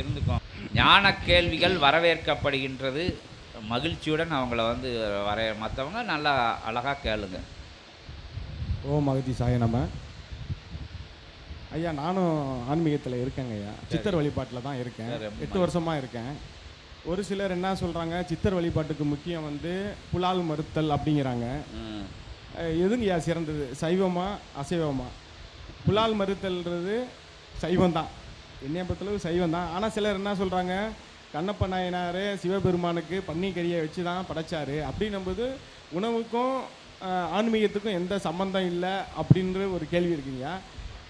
இருந்துக்கும் ஞான கேள்விகள் வரவேற்கப்படுகின்றது. மகிழ்ச்சியுடன் அவங்கள வந்து வர மற்றவங்க நல்லா அழகாக கேளுங்க. ஓம் அகதி சாய நம்ம ஐயா நானும் ஆன்மீகத்தில் இருக்கேங்க ஐயா. சித்தர் வழிபாட்டில் தான் இருக்கேன். எட்டு வருஷமாக இருக்கேன். ஒரு சிலர் என்ன சொல்கிறாங்க சித்தர் வழிபாட்டுக்கு முக்கியம் வந்து புலால் மறுத்தல் அப்படிங்கிறாங்க. எதுங்க ஐயா சிறந்தது? சைவமா அசைவமா? புலால் மறுத்தல்ன்றது சைவம் தான். என்னைய பொறுத்தளவு சைவம் தான் ஆனால் சிலர் என்ன சொல்கிறாங்க கண்ணப்ப நாயனார் சிவபெருமானுக்கு பன்னிக்கறியை வச்சு தான் படைச்சாரு அப்படின்னும்போது உணவுக்கும் ஆன்மீகத்துக்கும் எந்த சம்மந்தம் இல்லை அப்படின்ற ஒரு கேள்வி இருக்குங்க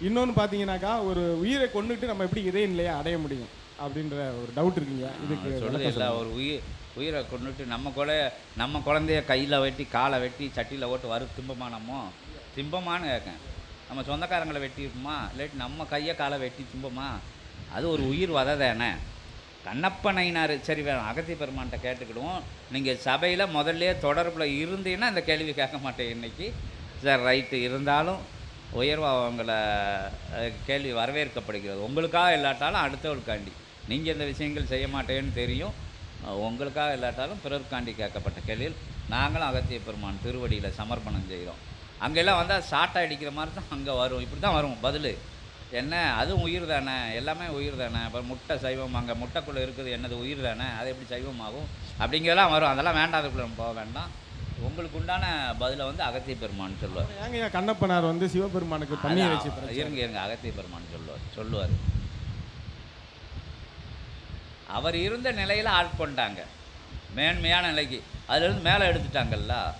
இன்னொன்று பார்த்தீங்கன்னாக்கா ஒரு உயிரை கொண்டுட்டு நம்ம எப்படி இறை நிலையை அடைய முடியும் அப்படின்ற ஒரு டவுட் இருக்குங்க இதுக்கு சொல்லுது இல்லை. ஒரு உயிர் உயிரை கொண்டுட்டு நம்ம கூட நம்ம குழந்தைய கையில் வெட்டி காலை வெட்டி சட்டியில் ஓட்டு வறு திம்பமானமோ திம்பமான்னு கேட்கேன் நம்ம சொந்தக்காரங்களை வெட்டியிருக்குமா இல்லாட்டி நம்ம கையை காலை வெட்டி திம்பமா? அது ஒரு உயிர் வதை தானே. கண்ணப்பனையினார் சரி வேணும் அகத்தி பெருமான்கிட்ட கேட்டுக்கிடுவோம். நீங்கள் சபையில் முதல்ல தொடர்பில் இருந்தீங்கன்னா இந்த கேள்வி கேட்க மாட்டேன் இன்னைக்கு. Sir right. இருந்தாலும் உயர்வாக அவங்கள கேள்வி வரவேற்கப்படுகிறது. உங்களுக்காக இல்லாட்டாலும் அடுத்தவர்களுக்காண்டி நீங்கள் இந்த விஷயங்கள் செய்ய மாட்டேன்னு தெரியும். உங்களுக்காக இல்லாட்டாலும் பிறருக்காண்டி கேட்கப்பட்ட கேள்வியில் நாங்களும் அகத்திய பெருமான் திருவடியில் சமர்ப்பணம் செய்கிறோம் அங்கெல்லாம் வந்தால் சாட்டை அடிக்கிற மாதிரி தான் அங்கே வரும். இப்படி தான் வரும். பதில். என்ன? அதுவும் உயிர் தானே? எல்லாமே உயிர் தானே? அப்புறம் முட்டை சைவம் அங்கே முட்டைக்குள்ளே இருக்குது என்னது உயிர் தானே? அது எப்படி சைவமாகும்? அப்படிங்கிறதெல்லாம் வரும். அதெல்லாம் வேண்டாம் அதுக்குள்ளே நம்ம போக வேண்டாம். உங்களுக்கு உண்டான பதிலை வந்து அகத்திய பெருமான் சொல்லுவார். ஏங்க கண்ணப்பனார் வந்து சிவபெருமானுக்கு பன்னீர் வச்சு? இருங்க இருங்க. அகத்திய பெருமான் சொல்லுவார். சொல்லுவார். அவர் இருந்த நிலையில் ஆட்கொண்டாங்க மேன்மையான நிலைக்கு. அதுலேருந்து மேலே எடுத்துட்டாங்கல்ல.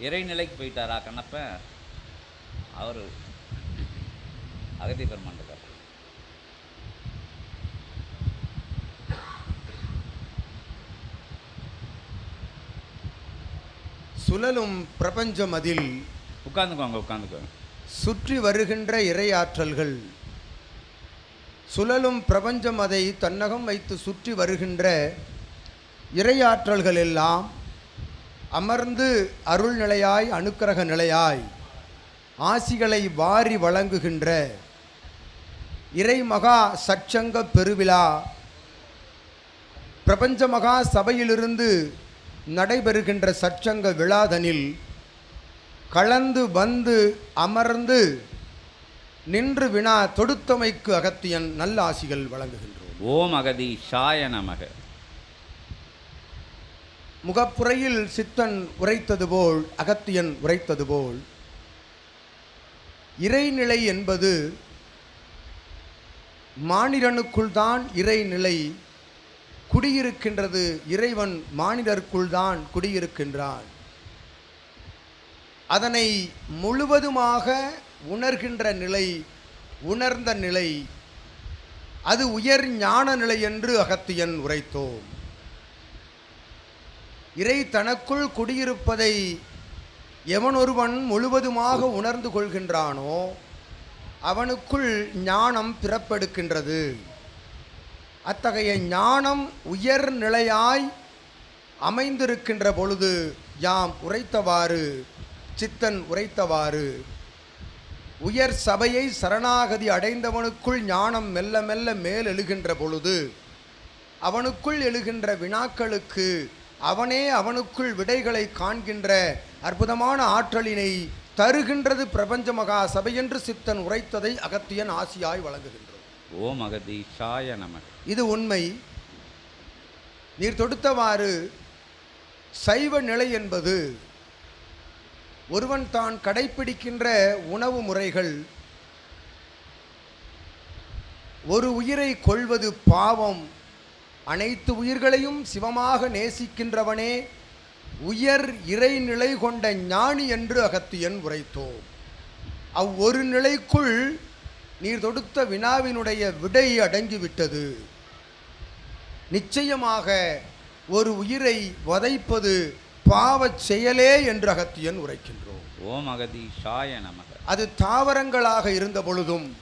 இறை நிலைக்கு போயிட்டாரா கண்ணப்பன்? அவர் அகத்திய பெருமான் இருக்கார். சுழலும் பிரபஞ்சம் அதில் உட்காந்துக்கோங்க உட்காந்துக்கோங்க சுற்றி வருகின்ற இறையாற்றல்கள். சுழலும் பிரபஞ்சம் அதை தன்னகம் வைத்து சுற்றி வருகின்ற இறையாற்றல்கள் எல்லாம் அமர்ந்து அருள் நிலையாய் அனுக்கிரக நிலையாய் ஆசிகளை வாரி வழங்குகின்ற இறைமகா சச்சங்க பெருவிழா. பிரபஞ்ச மகா சபையிலிருந்து நடைபெறுகின்ற சச்சங்க விழாதனில் கலந்து வந்து அமர்ந்து நின்று வினா தொடுத்தமைக்கு அகத்தியன் நல்ல ஆசிகள் வழங்குகின்றோம். ஓம் அகதி ஷாய நமக. முகப்புறையில் சித்தன் உரைத்தது போல் அகத்தியன் உரைத்தது போல் இறைநிலை என்பது மானிடனுக்குள் தான் இறைநிலை குடியிருக்கின்றது. இறைவன் மானிடருக்குள் தான் குடியிருக்கின்றான். அதனை முழுவதுமாக உணர்கின்ற நிலை உணர்ந்த நிலை அது உயர் ஞான நிலை என்று அகத்தியன் உரைத்தோம். இறை தனக்குள் குடியிருப்பதை எவனொருவன் முழுவதுமாக உணர்ந்து கொள்கின்றானோ அவனுக்குள் ஞானம் பிறப்பெடுக்கின்றது. அத்தகைய ஞானம் உயர் நிலையாய் அமைந்திருக்கின்ற பொழுது யாம் உரைத்தவாறு சித்தன் உரைத்தவாறு உயர் சபையை சரணாகதி அடைந்தவனுக்குள் ஞானம் மெல்ல மெல்ல மேல் எழுகின்ற பொழுது அவனுக்குள் எழுகின்ற வினாக்களுக்கு அவனே அவனுக்குள் விடைகளை காண்கின்ற அற்புதமான ஆற்றலினை தருகின்றது பிரபஞ்ச மகா சபை என்று சித்தன் உரைத்ததை அகத்தியன் ஆசியாய் வழங்குகின்றோம். ஓம் அகதி ஷாய நமக இது உண்மை. நீர் தொடுத்தவாறு சைவ நிலை என்பது ஒருவன் தான் கடைப்பிடிக்கின்ற உணவு முறைகள் ஒரு உயிரை கொள்வது பாவம் அனைத்து உயிர்களையும் சிவமாக நேசிக்கின்றவனே உயர் இறைநிலை கொண்ட ஞானி என்று அகத்தியன் உரைத்தோம். அவ்வொரு நிலைக்குள் நீர் தொடுத்த வினாவினுடைய விடை அடங்கிவிட்டது. நிச்சயமாக ஒரு உயிரை வதைப்பது பாவச் செயலே என்று அகத்தியன் உரைக்கின்றோம். ஓம் அகதி ஷாய நமக. அது தாவரங்களாக இருந்த பொழுதும்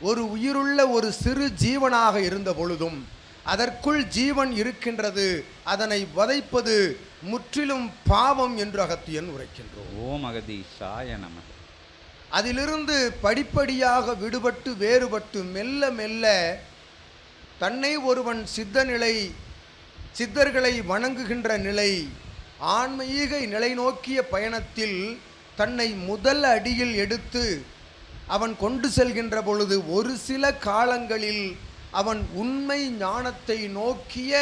ஒரு உயிருள்ள ஒரு சிறு ஜீவனாக இருந்த பொழுதும் அதற்குள் ஜீவன் இருக்கின்றது. அதனை வதைப்பது முற்றிலும் பாவம் என்று அகத்தியன் உரைக்கின்றோம் ஓம் அகதி ஷாய நமக. அதிலிருந்து படிப்படியாக விடுபட்டு வேறுபட்டு மெல்ல மெல்ல தன்னை ஒருவன் சித்த நிலை சித்தர்களை வணங்குகின்ற நிலை ஆன்மீக நிலை நோக்கிய பயணத்தில் தன்னை முதல் அடியில் எடுத்து அவன் கொண்டு செல்கின்ற பொழுது ஒரு சில காலங்களில் அவன் உண்மை ஞானத்தை நோக்கிய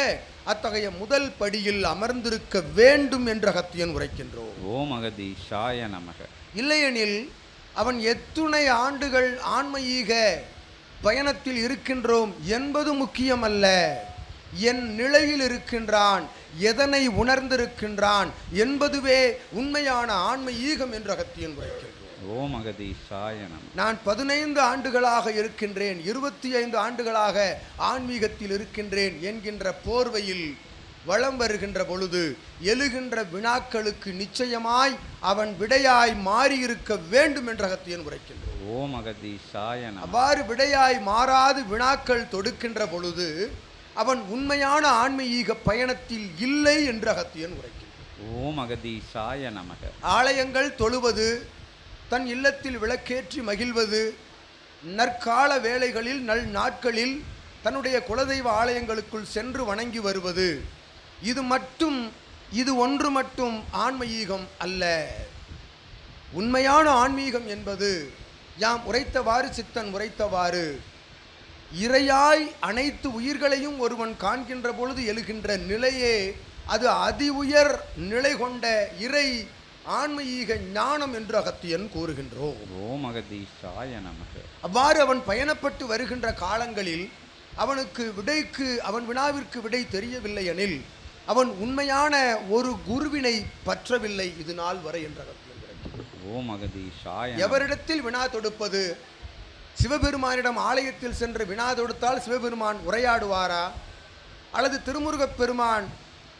அத்தகைய முதல் படியில் அமர்ந்திருக்க வேண்டும் என்ற அகத்தியன் உரைக்கின்றோம். ஓம் அகதீஷாய நமக. இல்லையெனில் அவன் எத்துணை ஆண்டுகள் ஆன்மீக பயணத்தில் இருக்கின்றோம் என்பது முக்கியமல்ல. என் நிலையில் இருக்கின்றான் எதனை உணர்ந்திருக்கின்றான் என்பதுவே உண்மையான ஆன்ம ஈகம் என்ற அகத்தியன் ஓம் அகதீஷாய நமக நான் பதினைந்து ஆண்டுகளாக இருக்கின்றேன் இருபத்தி ஐந்து ஆண்டுகளாக ஆன்மீகத்தில் இருக்கின்றேன் என்கின்ற போர்வையில் வளம் வருகின்ற பொழுது எழுகின்ற வினாக்களுக்கு நிச்சயமாய் அவன் விடையாய் மாறியிருக்க வேண்டும் என்ற அகத்தியன் உரைக்கின்றோம் ஓம் நமக அவ்வாறு விடையாய் மாறாது வினாக்கள் தொடுக்கின்ற பொழுது அவன் உண்மையான ஆன்மீக பயணத்தில் இல்லை என்று அகத்தியன் உரைக்கின்றான். ஓம் அகதீஷாய நமக. ஆலயங்கள் தொழுவது தன் இல்லத்தில் விளக்கேற்றி மகிழ்வது நற்கால வேளைகளில் நல் நாட்களில் தன்னுடைய குலதெய்வ ஆலயங்களுக்குள் சென்று வணங்கி வருவது. இது மட்டும் இது ஒன்று மட்டும் ஆன்மீகம் அல்ல. உண்மையான ஆன்மீகம் என்பது யாம் உரைத்தவாறு சித்தன் உரைத்தவாறு. இறையாய் அனைத்து உயிர்களையும் ஒருவன் காண்கின்ற பொழுது எழுகின்ற நிலையே அது அதி உயர் நிலை கொண்ட இறை ஆன்மீக ஞானம் என்று அகத்தியன் கூறுகின்றோம் ஓம் அகதீஷாய நமக அவ்வாறு அவன் பயணப்பட்டு வருகின்ற காலங்களில் அவனுக்கு விடைக்கு அவன் வினாவிற்கு விடை தெரியவில்லை எனில் அவன் உண்மையான ஒரு குருவினை பற்றவில்லை இது நாள் வரை என்ற அகத்தியன். ஓம் அகதீஷாய. எவரிடத்தில் வினா தொடுப்பது சிவபெருமானிடம் ஆலயத்தில் சென்று வினா தொடுத்தால் சிவபெருமான் உரையாடுவாரா அல்லது திருமுருகப் பெருமான்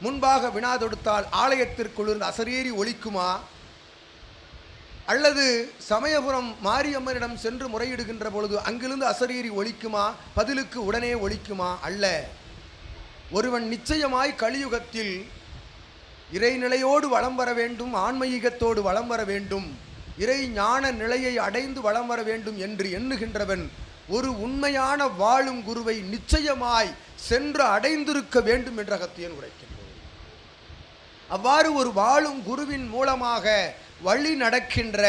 முன்பாக வினா தொடுத்தால் ஆலயத்திற்குள்ளிருந்து அசரேறி ஒழிக்குமா அல்லது சமயபுரம் மாரியம்மனிடம் சென்று முறையிடுகின்ற பொழுது அங்கிருந்து அசரீரி ஒழிக்குமா பதிலுக்கு உடனே ஒழிக்குமா அல்ல. ஒருவன் நிச்சயமாய் கலியுகத்தில் இறைநிலையோடு வளம் வர வேண்டும் ஆன்மீகத்தோடு வலம் வர வேண்டும் இறை ஞான நிலையை அடைந்து வலம் வர வேண்டும் என்று எண்ணுகின்றவன் ஒரு உண்மையான வாழும் குருவை நிச்சயமாய் சென்று அடைந்திருக்க வேண்டும் என்ற அகத்தியன் உரைக்கிறான் அவ்வாறு ஒரு வாழும் குருவின் மூலமாக வழி நடக்கின்ற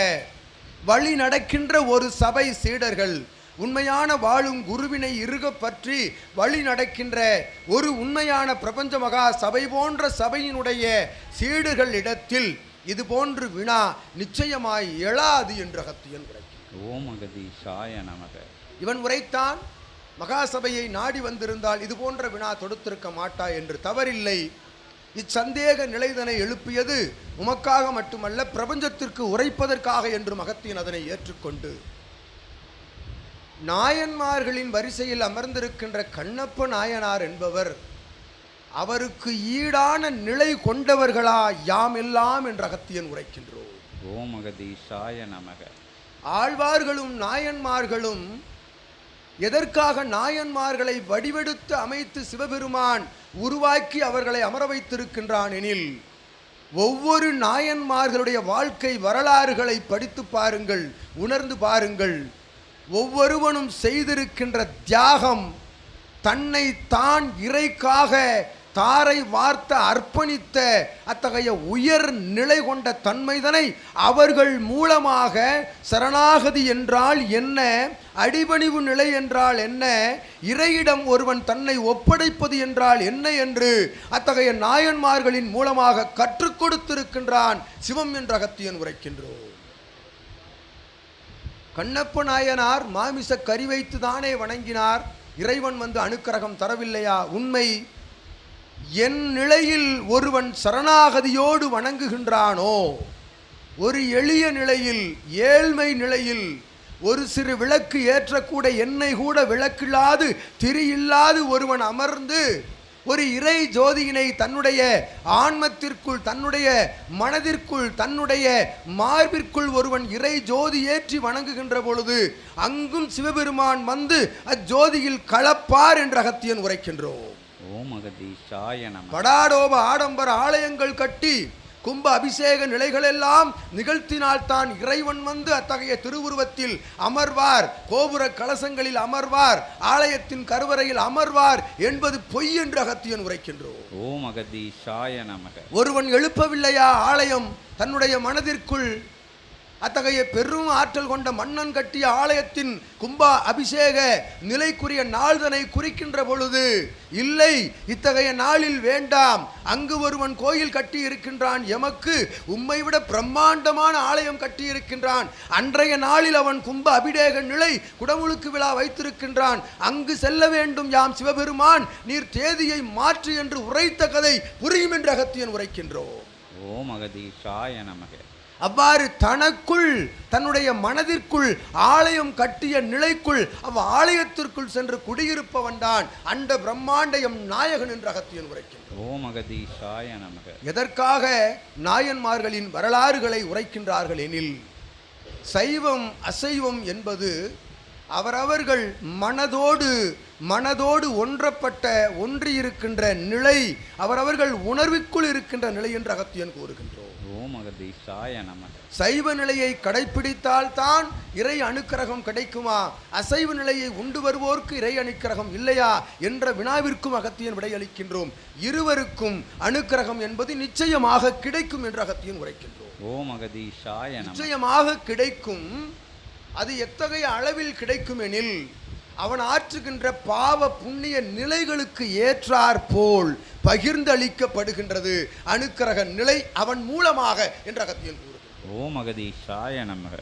வழி நடக்கின்ற ஒரு சபை சீடர்கள் உண்மையான வாழும் குருவினை இறுக பற்றி வழி நடக்கின்ற ஒரு உண்மையான பிரபஞ்ச மகா சபை போன்ற சபையினுடைய சீடுகள் இடத்தில் இது போன்று வினா நிச்சயமாய் எழாது என்று அகத்தியன் உரைக்கிறார் ஓம் நமக. இவன் உரைத்தான் மகாசபையை நாடி வந்திருந்தால் இது போன்ற வினா தொடுத்திருக்க மாட்டா என்று தவறில்லை. இச்சந்தேக நிலைதனை எழுப்பியது உமக்காக மட்டுமல்ல பிரபஞ்சத்திற்கு உரைப்பதற்காக என்று மகத்தியன் அதனை ஏற்றுக்கொண்டு. நாயன்மார்களின் வரிசையில் அமர்ந்திருக்கின்ற கண்ணப்ப நாயனார் என்பவர் அவருக்கு ஈடான நிலை கொண்டவர்களா யாம் எல்லாம் என்ற அகத்தியன் உரைக்கின்றோம். ஓம் அகதீஷாய நமக. ஆழ்வார்களும் நாயன்மார்களும் எதற்காக நாயன்மார்களை வடிவெடுத்து அமைத்து சிவபெருமான் உருவாக்கி அவர்களை அமர வைத்திருக்கின்றான் எனில் ஒவ்வொரு நாயன்மார்களுடைய வாழ்க்கை வரலாறுகளை படித்து பாருங்கள் உணர்ந்து பாருங்கள். ஒவ்வொருவனும் செய்திருக்கின்ற தியாகம் தன்னை தான் இறைக்காக தாரை வார்த்த அர்ப்பணித்த அத்தகைய உயர் நிலை கொண்ட தன்மைதனை அவர்கள் மூலமாக சரணாகதி என்றால் என்ன? அடிபணிவு நிலை என்றால் என்ன? இறையிடம் ஒருவன் தன்னை ஒப்படைப்பது என்றால் என்ன என்று அத்தகைய நாயன்மார்களின் மூலமாக கற்றுக் கொடுத்திருக்கின்றான் சிவம் என்ற அகத்தியன் உரைக்கின்றோம். கண்ணப்ப நாயனார் மாமிச கறி வைத்து தானே வணங்கினார். இறைவன் வந்து அனுக்கிரகம் தரவில்லையா? உண்மை. என் நிலையில் ஒருவன் சரணாகதியோடு வணங்குகின்றானோ ஒரு எளிய நிலையில் ஏழ்மை நிலையில் ஒரு சிறு விளக்கு ஏற்றக்கூட எண்ணெய் கூட விளக்கில்லாது திரியில்லாது ஒருவன் அமர்ந்து ஒரு இறை ஜோதியினை தன்னுடைய ஆன்மத்திற்குள் தன்னுடைய மனதிற்குள் தன்னுடைய மார்பிற்குள் ஒருவன் இறை ஜோதி ஏற்றி வணங்குகின்ற பொழுது அங்கும் சிவபெருமான் வந்து அஜோதியில் களப்பார் என்ற அகத்தியன் உரைக்கின்றோம். ஓம் அகதீஷாய படாடோப ஆடம்பர ஆலயங்கள் கட்டி கும்ப அபிஷேக நிலைகளெல்லாம் நிகழ்த்தினால்தான் இறைவன் வந்து அத்தகைய திருவுருவத்தில் அமர்வார். கோபுர கலசங்களில் அமர்வார். ஆலயத்தின் கருவறையில் அமர்வார் என்பது பொய் என்று அகத்தியன் உரைக்கின்றோம். ஓம் அகதீஷாய நமக. ஒருவன் எழுப்பவில்லையா ஆலயம் தன்னுடைய மனதிற்குள் அத்தகைய பெரும் ஆற்றல் கொண்ட மன்னன் கட்டிய ஆலயத்தின் கும்பா அபிஷேக நிலைக்குரிய நாள்தனை குறிக்கின்ற பொழுது இல்லை இத்தகைய நாளில் வேண்டாம் அங்கு ஒருவன் கோயில் கட்டி இருக்கின்றான் எமக்கு உம்மை விட பிரம்மாண்டமான ஆலயம் கட்டி இருக்கின்றான். அன்றைய நாளில் அவன் கும்ப அபிடேக நிலை குடமுழுக்கு விழா வைத்திருக்கின்றான். அங்கு செல்ல வேண்டும் யாம் சிவபெருமான் நீர் தேதியை மாற்று என்று உரைத்த கதை புரியும் என்று அகத்தியன் உரைக்கின்றோம். ஓம் அகதீஷாய நமக. அவ்வாறு தனக்குள் தன்னுடைய மனதிற்குள் ஆலயம் கட்டிய நிலைக்குள் அவ் ஆலயத்திற்குள் சென்று குடியிருப்பவன் தான் அண்ட பிரம்மாண்டயம் நாயகன் என்று அகத்தியன் உரைக்கின்றான். எதற்காக நாயன்மார்களின் வரலாறுகளை உரைக்கின்றார்கள் எனில் சைவம் அசைவம் என்பது அவரவர்கள் மனதோடு மனதோடு ஒன்றப்பட்ட ஒன்றியிருக்கின்ற நிலை அவரவர்கள் உணர்வுக்குள் இருக்கின்ற நிலை என்று அகத்தியன் கூறுகின்றோம் சைவ நிலையை கடைப்பிடித்தால் தான் இறை அனுக்கிரகம் கிடைக்குமா? அசைவ நிலையை உண்டு வருவோர்க்கு இறை அனுக்கிரகம் இல்லையா? என்ற வினாவிற்கும் அகத்தியன் விடையளிக்கின்றோம் இருவருக்கும் அனுக்கிரகம் என்பது நிச்சயமாக கிடைக்கும் என்று அகத்தியன் உரைக்கின்றோம் நிச்சயமாக கிடைக்கும் அது எத்தகைய அளவில் கிடைக்கும் எனில் அவன் ஆற்றுகின்ற பாவ புண்ணிய நிலைகளுக்கு ஏற்றார் போல் பகிர்ந்தளிக்கப்படுகின்றது அனுக்கிரக நிலை அவன் மூலமாக என்று அகத்தியன் கூறுகிறார் ஓம் அகதீஷாய நமக.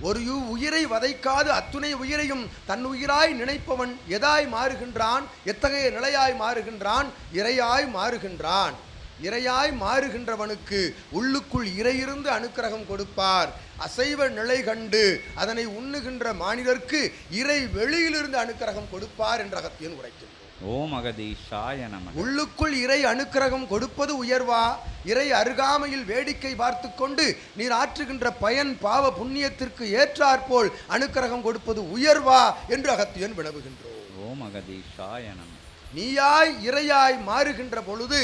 ஒரு யு- உயிரை வதைக்காது அத்துணை உயிரையும் தன் உயிராய் நினைப்பவன் எதாய் மாறுகின்றான் எத்தகைய நிலையாய் மாறுகின்றான் இறையாய் மாறுகின்றான். இறையாய் மாறுகின்றவனுக்கு உள்ளுக்குள் இறையிருந்து அனுக்கிரகம் கொடுப்பார். அசைவ நிலை கண்டு அதனை உண்ணுகின்ற மானிடர்க்கு இறை வெளியிலிருந்து அனுக்கிரகம் கொடுப்பார் என்ற அகத்தியன் உரைக்கின்றார் ஓம் அகதீஷாய நமக. உள்ளுக்குள் இறை அனுக்கிரகம் கொடுப்பது உயர்வா? இறை அருகாமையில் வேடிக்கை பார்த்து கொண்டு நீர் ஆற்றுகின்ற பயன் பாவ புண்ணியத்திற்கு ஏற்றாற்போல் அனுக்கிரகம் கொடுப்பது உயர்வா? என்று அகத்தியன் வினவுகின்றோம். ஓம் அகதீஷாய நமக. நீயாய் இறையாய் மாறுகின்ற பொழுது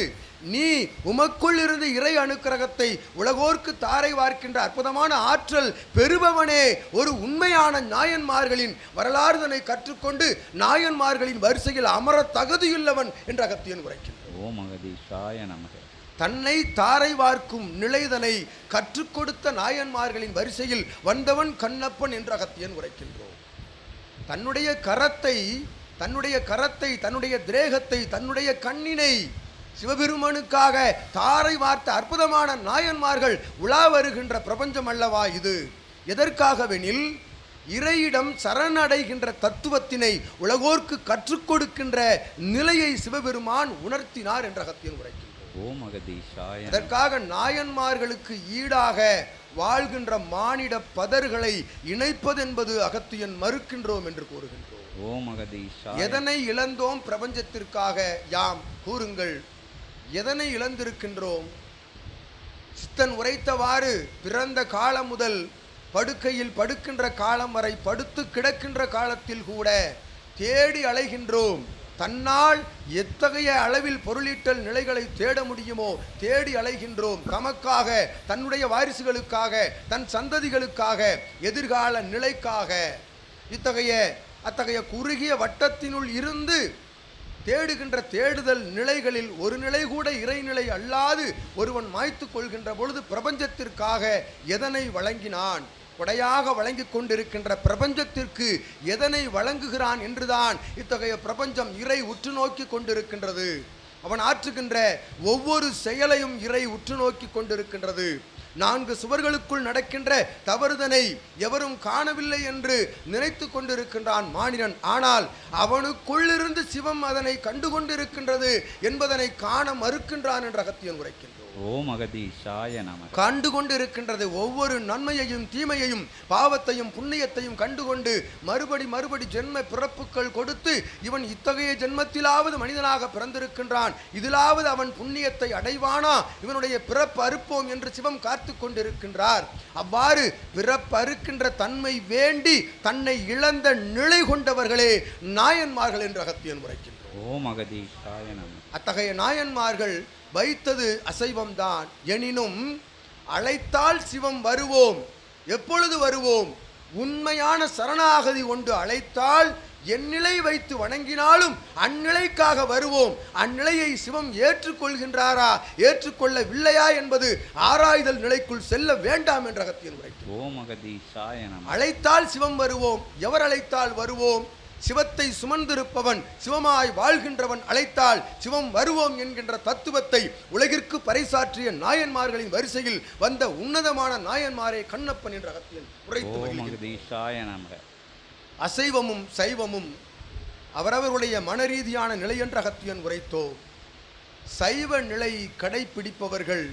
நீ உமக்குள் இருந்து இறை அனுக்கிரகத்தை உலகோர்க்கு தாரை வார்க்கின்ற அற்புதமான ஆற்றல் பெறுபவனே ஒரு உண்மையான நாயன்மார்களின் வரலாறுதனை கற்றுக்கொண்டு நாயன்மார்களின் வரிசையில் அமர தகுதியுள்ளவன் என்று அகத்தியன் உரைக்கின்றான். ஓம் அகதீஷாய நமக. தன்னை தாரை வார்க்கும் நிலைதனை கற்றுக் கொடுத்த நாயன்மார்களின் வரிசையில் வந்தவன் கண்ணப்பன் என்று அகத்தியன் உரைக்கின்றோம். தன்னுடைய கரத்தை தன்னுடைய கரத்தை தன்னுடைய திரேகத்தை தன்னுடைய கண்ணினை சிவபெருமனுக்காக தாரை வார்த்த அற்புதமான நாயன்மார்கள் உலா வருகின்ற பிரபஞ்சம் அல்லவா இது? எதற்காகவெனில் இறையிடம் சரணடைகின்ற தத்துவத்தினை உலகோர்க்கு கற்றுக் கொடுக்கின்ற நிலையை சிவபெருமான் உணர்த்தினார் என்ற அகத்தியன் உரைக்கின்றோம். ஓம் அகதீஷாய நமக அதற்காக நாயன்மார்களுக்கு ஈடாக வாழ்கின்ற மானிட பதர்களை இணைப்பதென்பது அகத்தியன் மறுக்கின்றோம் என்று கூறுகின்றோம். ஓம் எதனை இழந்தோம் பிரபஞ்சத்திற்காக யாம் கூறுங்கள். எதனை இழந்திருக்கின்றோம்? சித்தன் உரைத்தவாறு பிறந்த காலம் முதல் படுக்கையில் படுக்கின்ற காலம் வரை படுத்து கிடக்கின்ற காலத்தில் கூட தேடி அலைகின்றோம். தன்னால் எத்தகைய அளவில் பொருளீட்டல் நிலைகளை தேட முடியுமோ தேடி அலைகின்றோம். தமக்காக தன்னுடைய வாரிசுகளுக்காக தன் சந்ததிகளுக்காக எதிர்கால நிலைக்காக. இத்தகைய அத்தகைய குறுகிய வட்டத்தினுள் இருந்து தேடுகின்ற தேடுதல் நிலைகளில் ஒரு நிலை கூட இறைநிலை அல்லாது ஒருவன் மாய்த்து கொள்கின்ற பொழுது பிரபஞ்சத்திற்காக எதனை வழங்கினான்? கொடையாக வழங்கிக் கொண்டிருக்கின்ற பிரபஞ்சத்திற்கு எதனை வழங்குகிறான் என்றுதான் இத்தகைய பிரபஞ்சம் இறை உற்று நோக்கி கொண்டிருக்கின்றது. அவன் ஆற்றுகின்ற ஒவ்வொரு செயலையும் இறை உற்று நோக்கி கொண்டிருக்கின்றது. நான்கு சுவர்களுக்குள் நடக்கின்ற தவறுதனை எவரும் காணவில்லை என்று நினைத்து கொண்டிருக்கின்றான் மானிடன். ஆனால் அவனுக்குள்ளிருந்து சிவம் அதனை கண்டு கொண்டிருக்கின்றது என்பதனை காண மறுக்கின்றான் என்ற அகத்தியன் உரைக்கின்றான் ஓம் அகதீஷாய நம கண்டு கொண்டு இருக்கின்றது ஒவ்வொரு நன்மையையும் தீமையையும் பாவத்தையும் புண்ணியத்தையும் கண்டுகொண்டு மறுபடி மறுபடி ஜென்ம பிறப்புகள் கொடுத்து இவன் இத்தகைய ஜென்மத்திலாவது மனிதனாக பிறந்திருக்கின்றான். இதிலாவது அவன் புண்ணியத்தை அடைவானா? இவனுடைய பிறப்பு அறுப்போம் என்று சிவம் காத்து கொண்டிருக்கின்றார். அவ்வாறு பிறப்பு அறுக்கின்ற தன்மை வேண்டி தன்னை இழந்த நிலை கொண்டவர்களே நாயன்மார்கள் என்று அகத்தியன் உரைக்கின்றோம் ஓம் அகதீஷாய நம. அத்தகைய நாயன்மார்கள் வைத்தது அசைவம்தான். எனினும் அழைத்தால் சிவம் வருவோம். எப்பொழுது வருவோம்? உண்மையான சரணாகதி கொண்டு அழைத்தால் எந்நிலை வைத்து வணங்கினாலும் அந்நிலைக்காக வருவோம். அந்நிலையை சிவம் ஏற்றுக்கொள்கின்றாரா? ஏற்றுக்கொள்ளவில்லையா என்பது ஆராய்தல் நிலைக்குள் செல்ல வேண்டாம் என்ற அகத்தியன் உரைக்கும் அழைத்தால் சிவம் வருவோம். எவர் அழைத்தால் வருவோம்? சிவத்தை சுமந்திருப்பவன் சிவமாய் வாழ்கின்றவன் அழைத்தால் சிவம் வருவோம் என்கின்ற தத்துவத்தை உலகிற்கு பறைசாற்றிய நாயன்மார்களின் வரிசையில் வந்த உன்னதமான நாயன்மாரே கண்ணப்பன் என்ற அகத்தியன் உரைத்து அசைவமும் சைவமும் அவரவருடைய மனரீதியான நிலை என்ற அகத்தியன் உரைத்தோ சைவ நிலை கடைப்பிடிப்பவர்கள்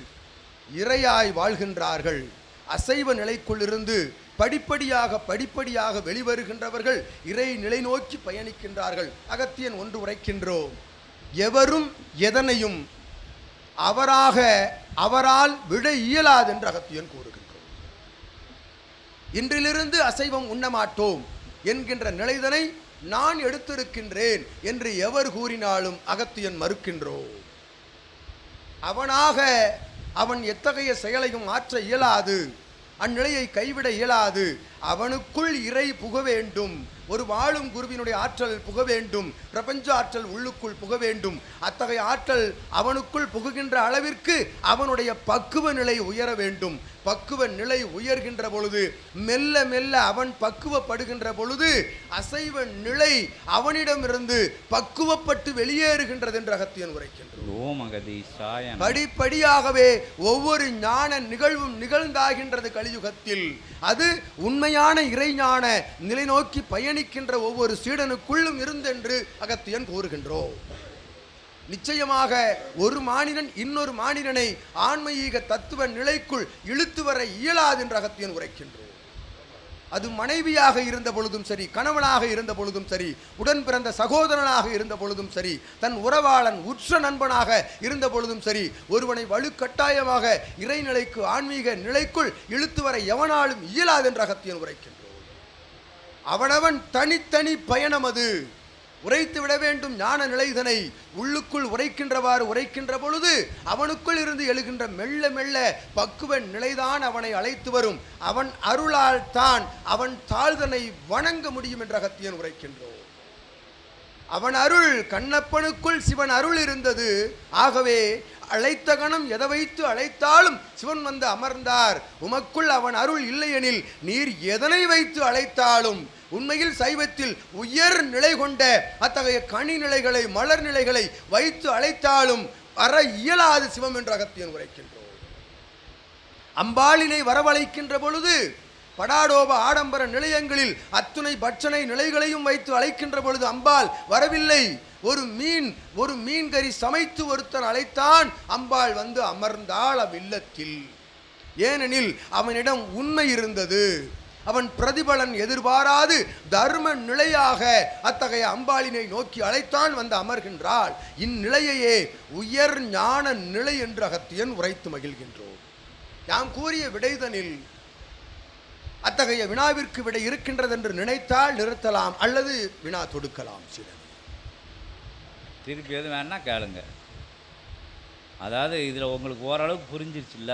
இறையாய் வாழ்கின்றார்கள். அசைவ நிலைக்குள் இருந்து படிப்படியாக படிப்படியாக வெளிவருகின்றவர்கள் இறை நிலை நோக்கி பயணிக்கின்றார்கள். அகத்தியன் ஒன்று உரைக்கின்றோம். எவரும் எதனையும் அவராக அவரால் விட இயலாது என்று அகத்தியன் கூறுகின்றோம் இன்றிலிருந்து அசைவம் உண்ணமாட்டோம் என்கின்ற நிலைதனை நான் எடுத்திருக்கின்றேன் என்று எவர் கூறினாலும் அகத்தியன் மறுக்கின்றோம். அவனாக அவன் எத்தகைய செயலையும் ஆற்ற இயலாது. அந்நிலையை கைவிட இயலாது. அவனுக்குள் இறை புக வேண்டும். ஒரு வாழும் குருவினுடைய ஆற்றல் புக வேண்டும். பிரபஞ்ச ஆற்றல் உள்ளுக்குள் புக வேண்டும். அத்தகைய ஆற்றல் அவனுக்குள் புகுகின்ற அளவிற்கு அவனுடைய பக்குவ நிலை உயர வேண்டும். பக்குவ நிலை உயர்கின்ற பொழுது மெல்ல மெல்ல அவன் பக்குவப்படுகின்ற பொழுது அசைவ நிலை அவனிடமிருந்து பக்குவப்பட்டு வெளியேறுகின்றது என்று அகத்தியன் உரைக்கின்றான். படிப்படியாகவே ஒவ்வொரு ஞான நிகழ்வும் நிகழ்ந்தாகின்றது கலியுகத்தில். அது உண்மையான இறைஞான நிலை நோக்கி பயணிக்கின்ற ஒவ்வொரு சீடனுக்குள்ளும் இருந்தென்று அகத்தியன் கூறுகின்றோம். நிச்சயமாக ஒரு மானிடன் இன்னொரு மானிடனை ஆன்மீக தத்துவ நிலைக்குள் இழுத்து வர இயலாது என்று அகத்தியன் உரைக்கின்றோம். அது மனைவியாக இருந்த பொழுதும் சரி கணவனாக இருந்த பொழுதும் சரி உடன் பிறந்த சகோதரனாக இருந்த பொழுதும் சரி தன் உறவாளன் உற்ற நண்பனாக இருந்த பொழுதும் சரி ஒருவனை வலுக்கட்டாயமாக இறைநிலைக்கு ஆன்மீக நிலைக்குள் இழுத்து வர எவனாலும் இயலாது என்று அகத்தியன் உரைக்கின்றோம் அவனவன் தனித்தனி பயணம் அது. உரைத்து விட வேண்டும் ஞான நிலைதனை. உள்ளுக்குள் உரைக்கின்றவாறு உரைக்கின்ற பொழுது அவனுக்குள் இருந்து எழுகின்ற மெல்ல மெல்ல பக்குவ நிலைதான் அவனை அழைத்து வரும். அவன் அருளால் தான் அவன் தாழ்தனை வணங்க முடியும் என்ற அகத்தியன் உரைக்கின்றோம். அவன் அருள் கண்ணப்பனுக்குள் சிவன் அருள் இருந்தது. ஆகவே அழைத்த கணம் எதை வைத்து அழைத்தாலும் சிவன் வந்து அமர்ந்தார். உமக்குள் அவன் அருள் இல்லையெனில் நீர் எதனை வைத்து அழைத்தாலும் உண்மையில் சைவத்தில் உயர் நிலை கொண்ட அத்தகைய கனி நிலைகளை மலர் நிலைகளை வைத்து அழைத்தாலும் வர இயலாது சிவம் என்ற அகத்தியன் உரைக்கின்றோம் அம்பாளினை வரவழைக்கின்ற பொழுது படாடோப ஆடம்பர நிலையங்களில் அத்துணை பட்சனை நிலைகளையும் வைத்து அழைக்கின்ற பொழுது அம்பாள் வரவில்லை. ஒரு மீன் ஒரு மீன் கறி சமைத்து ஒருத்தன் அழைத்தான் அம்பாள் வந்து அமர்ந்தாள் அவ்வில்லத்தில் ஏனெனில் அவனிடம் உண்மை இருந்தது. அவன் பிரதிபலன் எதிர்பாராது தர்ம நிலையாக அத்தகைய அம்பாளினை நோக்கி அழைத்தான் வந்து அமர்கின்றாள். இந்நிலையையே உயர் ஞான நிலை என்று அகத்தியன் உரைத்து மகிழ்கின்றோம். நாம் கூறிய விடைதனில் அத்தகைய வினாவிற்கு விடை இருக்கின்றது என்று நினைத்தால் நிறுத்தலாம் அல்லது வினா தொடுக்கலாம் சிலர். திருப்பி எது வேணா கேளுங்க. அதாவது இதில் உங்களுக்கு ஓரளவுக்கு புரிஞ்சிருச்சுல்ல?